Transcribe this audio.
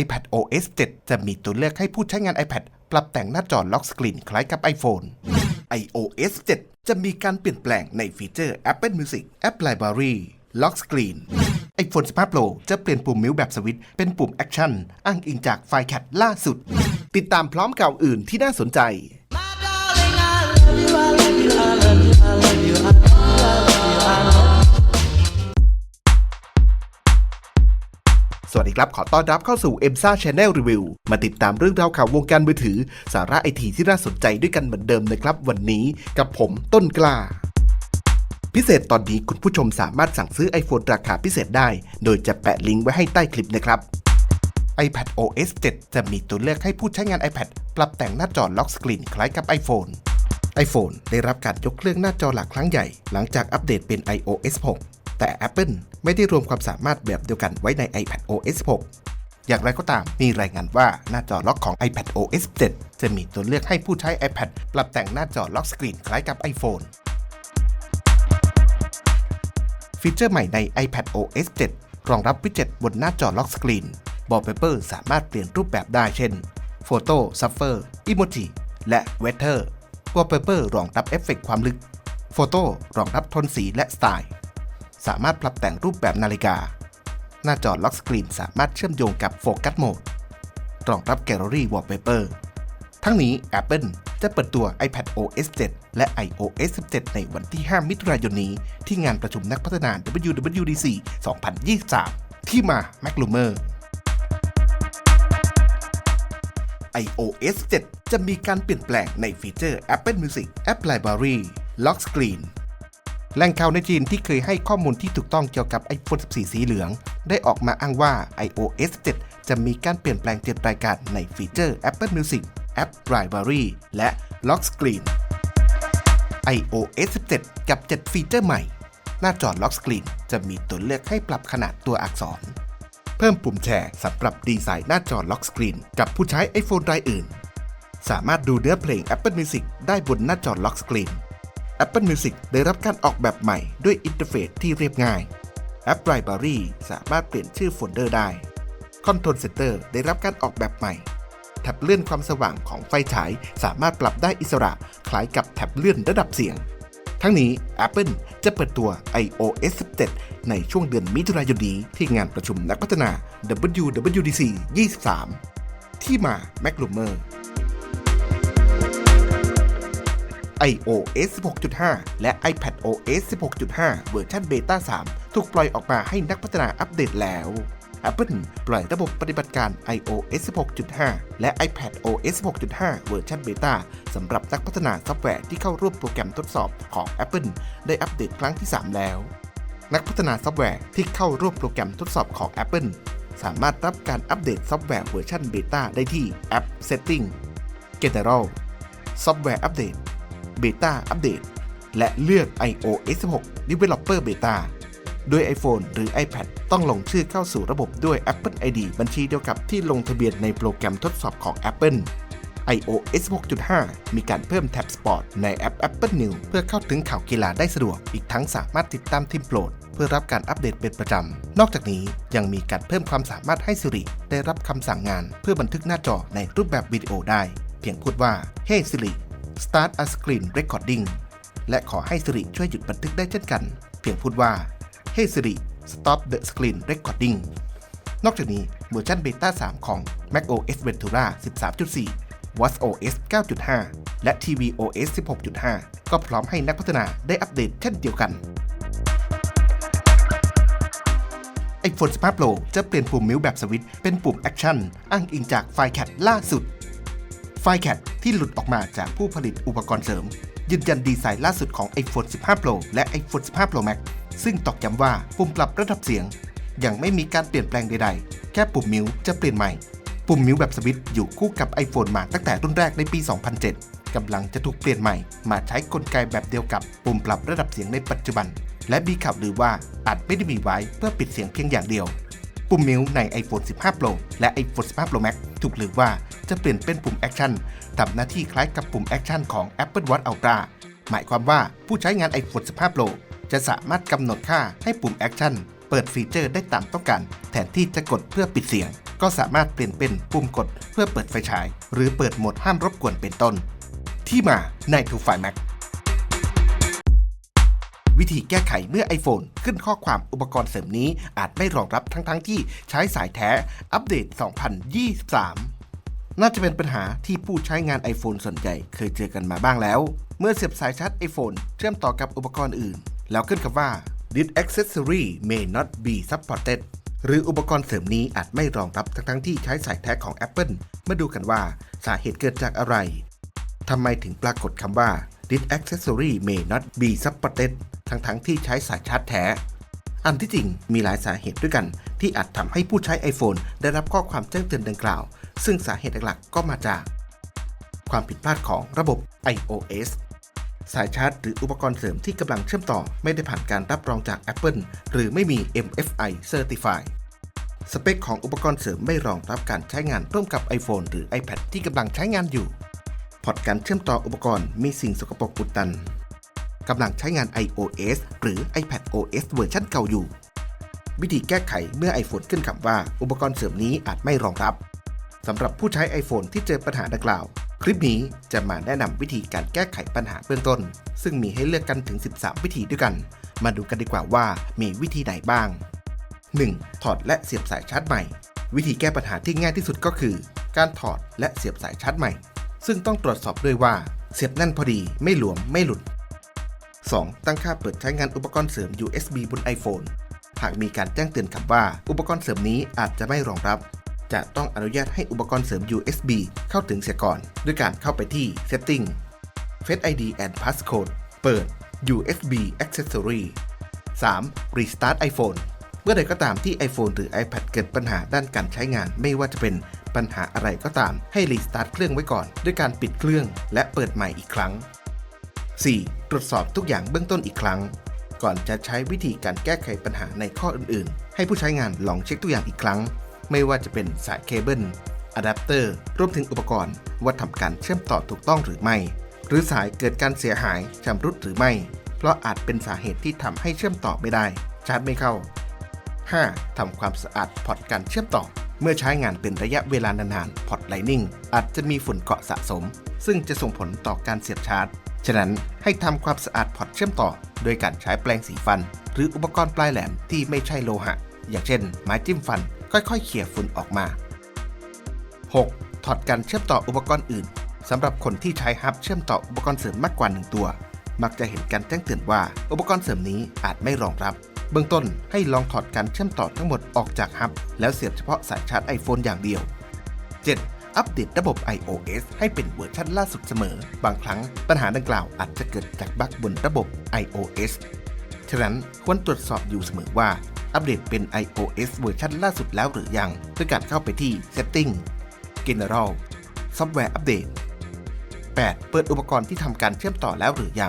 iPad OS 7 จะมีตัวเลือกให้ผู้ใช้งาน iPad ปรับแต่งหน้าจอล็อกสกรีนคล้ายกับ iPhone iOS 7 จะมีการเปลี่ยนแปลงในฟีเจอร์ Apple Music App Library ล็อกสกรีน iPhone 15 Pro จะเปลี่ยนปุ่มมิวแบบสวิตช์เป็นปุ่มแอคชั่น อ้างอิงจากไฟล์แคทล่าสุด ติดตามพร้อมข่าวอื่นที่น่าสนใจ สวัสดีครับ ขอต้อนรับเข้าสู่ e m s a Channel Review มาติดตามเรื่องราวข่าววงการมือถือ สาระไอทีที่น่าสนใจด้วยกันเหมือนเดิมนะครับ วันนี้กับผมต้นกล้าพิเศษตอนนี้คุณผู้ชมสามารถสั่งซื้อ iPhone ราคาพิเศษได้ โดยจะแปะลิงก์ไว้ให้ใต้คลิปนะครับ iPad OS 7 จะมีตัวเลือกให้ผู้ใช้งาน iPad ปรับแต่งหน้าจอล็อกสกรีนคล้ายกับ iPhone iPhone ได้รับการยกเครื่องหน้าจอหลักครั้งใหญ่ หลังจากอัปเดตเป็น iOS 6 แต่ Apple ไม่ได้รวมความสามารถแบบเดียวกันไว้ใน iPad OS 6อย่างไรก็ตามมีรายงานว่าหน้าจอล็อกของ iPad OS 7 จะมีตัวเลือกให้ผู้ใช้ iPad ปรับแต่งหน้าจอล็อกสกรีนคล้ายกับ iPhone ฟีเจอร์ใหม่ใน iPad OS 7 รองรับวิดเจ็ตบนหน้าจอล็อกสกรีนบอลเปเปอร์สามารถเปลี่ยนรูปแบบได้เช่น Photo, Suffer, Emoji และ Weather วอลเปเปอร์รองรับเอฟเฟกต์ความลึก โฟโต้รองรับโทนสีและสไตล์ สามารถปรับแต่งรูปแบบนาฬิกา หน้าจอล็อกสกรีนสามารถเชื่อมโยงกับโฟกัสโหมด รองรับแกลเลอรี่วอลเปเปอร์ ทั้งนี้ Apple จะเปิดตัว iPad OS 7 และ iOS 17 ในวันที่ 5 มิถุนายนนี้ ที่งานประชุมนักพัฒนา WWDC 2023 ที่มา m a c l u m e r iOS 7 จะมีการเปลี่ยนแปลงในฟีเจอร์ Apple Music App Library Lock Screen แหล่งข่าวในจีนที่เคยให้ข้อมูลที่ถูกต้องเกี่ยวกับ iPhone 14 สีเหลือง ได้ออกมาอ้างว่า iOS 7 จะมีการเปลี่ยนแปลง7รายการในฟีเจอร์ Apple Music App Library และ Lock Screen iOS 17 กับ 7 ฟีเจอร์ใหม่ หน้าจอ Lock Screen จะมีตัวเลือกให้ปรับขนาดตัวอักษร เพิ่มปุ่มแชร์สำหรับดีไซน์หน้าจอล็อกสกรีนกับผู้ใช้ iPhone รายอื่น สามารถดูเนื้อเพลง Apple Music ได้บนหน้าจอล็อกสกรีน Apple Music ได้รับการออกแบบใหม่ด้วยอินเทอร์เฟซที่เรียบง่าย App Library สามารถเปลี่ยนชื่อโฟลเดอร์ได้ Control Center ได้รับการออกแบบใหม่แท็บเลื่อนความสว่างของไฟฉายสามารถปรับได้อิสระคล้ายกับแท็บเลื่อนระดับเสียง ทั้งนี้ Apple จะเปิดตัว iOS 17 ในช่วงเดือนมิถุนายนนี้ที่งานประชุมนักพัฒนา WWDC 23 ที่มา m a iOS 16.5 และ iPad OS 16.5 เวอร์ชันเบต้า3 ถูกปล่อยออกมาให้นักพัฒนาอัปเดตแล้ว Apple ปล่อยระบบปฏิบัติการ iOS 16.5 และ iPad OS 16.5 เวอร์ชันเบต้าสำหรับนักพัฒนาซอฟต์แวร์ที่เข้าร่วมโปรแกรมทดสอบของ Apple ได้อัปเดตครั้งที่ 3 แล้ว นักพัฒนาซอฟต์แวร์ที่เข้าร่วมโปรแกรมทดสอบของ Apple สามารถรับการอัปเดตซอฟต์แวร์เวอร์ชันเบต้าได้ที่ App Setting General Software Update Beta Update และเลือก iOS 16 Developer Beta ด้วย iPhone หรือ iPad ต้องลงชื่อเข้าสู่ระบบด้วย Apple ID บัญชีเดียวกับที่ลงทะเบียนในโปรแกรมทดสอบของ Apple iOS 6.5 มีการเพิ่มแท็บ Sport ในแอป Apple News เพื่อเข้าถึงข่าวกีฬาได้สะดวก อีกทั้งสามารถติดตามทีมโปรด เพื่อรับการอัปเดตเป็นประจำ นอกจากนี้ยังมีการเพิ่มความสามารถให้ Siri ได้รับคำสั่งงาน เพื่อบันทึกหน้าจอในรูปแบบวิดีโอได้ เพียงพูดว่า Hey Siri Start a Screen Recording และขอให้ Siri ช่วยหยุดบันทึกได้เช่นกัน เพียงพูดว่า Hey Siri Stop the Screen Recording นอกจากนี้เวอร์ชันเบต้า3 ของ macOS Ventura 13.4 watchOS 9.5 และ tvOS 16.5 ก็พร้อมให้นักพัฒนาได้อัปเดตเช่นเดียวกัน iPhone 15 Pro จะเปลี่ยนปุ่มมิวแบบสวิตช์เป็นปุ่ม Action อ้างอิงจากไฟล์แคทล่าสุด ไฟแคทที่หลุดออกมาจากผู้ผลิตอุปกรณ์เสริม ยืนยันดีไซน์ล่าสุดของ iPhone 15 Pro และ iPhone 15 Pro Max ซึ่งตอกย้ำว่าปุ่มปรับระดับเสียง ยังไม่มีการเปลี่ยนแปลงใดๆ แค่ปุ่มมิวจะเปลี่ยนใหม่ ปุ่มมิวแบบสวิตช์อยู่คู่กับ iPhone มาตั้งแต่รุ่นแรกในปี 2007 กำลังจะถูกเปลี่ยนใหม่ มาใช้กลไกแบบเดียวกับปุ่มปรับระดับเสียงในปัจจุบัน และมีข่าวลือว่าอาจไม่ได้มีไว้เพื่อปิดเสียงเพียงอย่างเดียว ปุ่มมิวใน iPhone 15 Pro และ iPhone 15 Pro Max ถูกลือว่า จะเปลี่ยนเป็นปุ่ม Action ทำหน้าที่คล้ายกับปุ่ม Action ของ Apple Watch Ultra หมายความว่าผู้ใช้งาน iPhone 15 Pro จะสามารถกำหนดค่าให้ปุ่ม Action เปิดฟีเจอร์ได้ตามต้องการ แทนที่จะกดเพื่อปิดเสียง ก็สามารถเปลี่ยนเป็นปุ่มกดเพื่อเปิดไฟฉาย หรือเปิดโหมดห้ามรบกวนเป็นต้น ที่มาใน t o f i Mac วิธีแก้ไขเมื่อ iPhone ขึ้นข้อความอุปกรณ์เสริมนี้อาจไม่รองรับทั้งๆทที่ใช้สายแท้ อัปเดต 2023 น่าจะเป็นปัญหาที่ผู้ใช้งาน iPhone ส่วนใหญ่เคยเจอกันมาบ้างแล้ว เมื่อเสียบสายชาร์จ iPhone เชื่อมต่อกับอุปกรณ์อื่น แล้วขึ้นคำว่า this accessory may not be supported หรืออุปกรณ์เสริมนี้อาจไม่รองรับทั้งๆที่ใช้สายแท้ของ Apple มาดูกันว่าสาเหตุเกิดจากอะไรทำไมถึงปรากฏคำว่า this accessory may not be supported ทั้งๆที่ใช้สายชาร์จแท้ อันที่จริงมีหลายสาเหตุด้วยกัน ที่อาจทำให้ผู้ใช้ iPhone ได้รับข้อความแจ้งเตือนดังกล่าว ซึ่งสาเหตุหลักๆก็มาจาก ความผิดพลาดของระบบ iOS สายชาร์จหรืออุปกรณ์เสริมที่กำลังเชื่อมต่อไม่ได้ผ่านการรับรองจาก Apple หรือไม่มี MFI Certify สเปคของอุปกรณ์เสริมไม่รองรับการใช้งานร่วมกับ iPhone หรือ iPad ที่กำลังใช้งานอยู่ พอร์ตการเชื่อมต่ออุปกรณ์มีสิ่งสกปรกอุดตัน กำลังใช้งาน iOS หรือ iPad OS เวอร์ชันเก่าอยู่ วิธีแก้ไขเมื่อ iPhone ขึ้นคำว่า อุปกรณ์เสริมนี้อาจไม่รองรับสำหรับผู้ใช้ iPhone ที่เจอปัญหาดังกล่าว คลิปนี้จะมาแนะนำวิธีการแก้ไขปัญหาเบื้องต้น ซึ่งมีให้เลือกกันถึง 13 วิธีด้วยกัน มาดูกันดีกว่าว่ามีวิธีไหนบ้าง 1. ถอดและเสียบสายชาร์จใหม่ วิธีแก้ปัญหาที่ง่ายที่สุดก็คือ การถอดและเสียบสายชาร์จใหม่ ซึ่งต้องตรวจสอบด้วยว่าเสียบแน่นพอดีไม่หลวมไม่หลุด 2. ตั้งค่าเปิดใช้งานอุปกรณ์เสริม USB บน iPhone หากมีการแจ้งเตือนคำว่า อุปกรณ์เสริมนี้อาจจะไม่รองรับ จะต้องอนุญาตให้อุปกรณ์เสริม USB เข้าถึงเสียก่อน ด้วยการเข้าไปที่ Setting Face ID and Passcode เปิด USB Accessory 3. Restart iPhone เมื่อใดก็ตามที่ iPhone หรือ iPad เกิดปัญหาด้านการใช้งาน ไม่ว่าจะเป็นปัญหาอะไรก็ตาม ให้รีสตาร์ทเครื่องไว้ก่อน ด้วยการปิดเครื่องและเปิดใหม่อีกครั้ง 4. ตรวจสอบทุกอย่างเบื้องต้นอีกครั้ง ก่อนจะใช้วิธีการแก้ไขปัญหาในข้ออื่นๆ ให้ผู้ใช้งานลองเช็คทุกอย่างอีกครั้ง ไม่ว่าจะเป็นสายเคเบิลอะแดปเตอร์รวมถึงอุปกรณ์ว่าทำการเชื่อมต่อถูกต้องหรือไม่ หรือสายเกิดการเสียหายชำรุดหรือไม่ เพราะอาจเป็นสาเหตุที่ทำให้เชื่อมต่อไม่ได้ ชาร์จไม่เข้า 5. ทำความสะอาดพอร์ตการเชื่อมต่อ เมื่อใช้งานเป็นระยะเวลานานๆพอร์ตไลนิ่งอาจจะมีฝุ่นเกาะสะสม ซึ่งจะส่งผลต่อการเสียบชาร์จ ฉะนั้นให้ทำความสะอาดพอร์ตเชื่อมต่อ โดยการใช้แปรงสีฟัน หรืออุปกรณ์ปลายแหลมที่ไม่ใช่โลหะ อย่างเช่น ไม้จิ้มฟันค่อยๆเขี่ยฝุ่นออกมา 6. ถอดการเชื่อมต่ออุปกรณ์อื่นสำหรับคนที่ใช้ฮับเชื่อมต่ออุปกรณ์เสริมมากกว่า 1 ตัว มักจะเห็นการแจ้งเตือนว่าอุปกรณ์เสริมนี้อาจไม่รองรับ เบื้องต้นให้ลองถอดการเชื่อมต่อทั้งหมดออกจากฮับ แล้วเสียบเฉพาะสายชาร์จ iPhone อย่างเดียว 7. อัปเดตระบบ iOS ให้เป็นเวอร์ชันล่าสุดเสมอ บางครั้งปัญหาดังกล่าวอาจจะเกิดจากบั๊กบนระบบ iOS ฉะนั้นควรตรวจสอบอยู่เสมอว่า อัปเดตเป็น iOS เวอร์ชันล่าสุดแล้วหรือยังด้วยการเข้าไปที่ Setting General Software Update 8. เปิดอุปกรณ์ที่ทำการเชื่อมต่อแล้วหรือยัง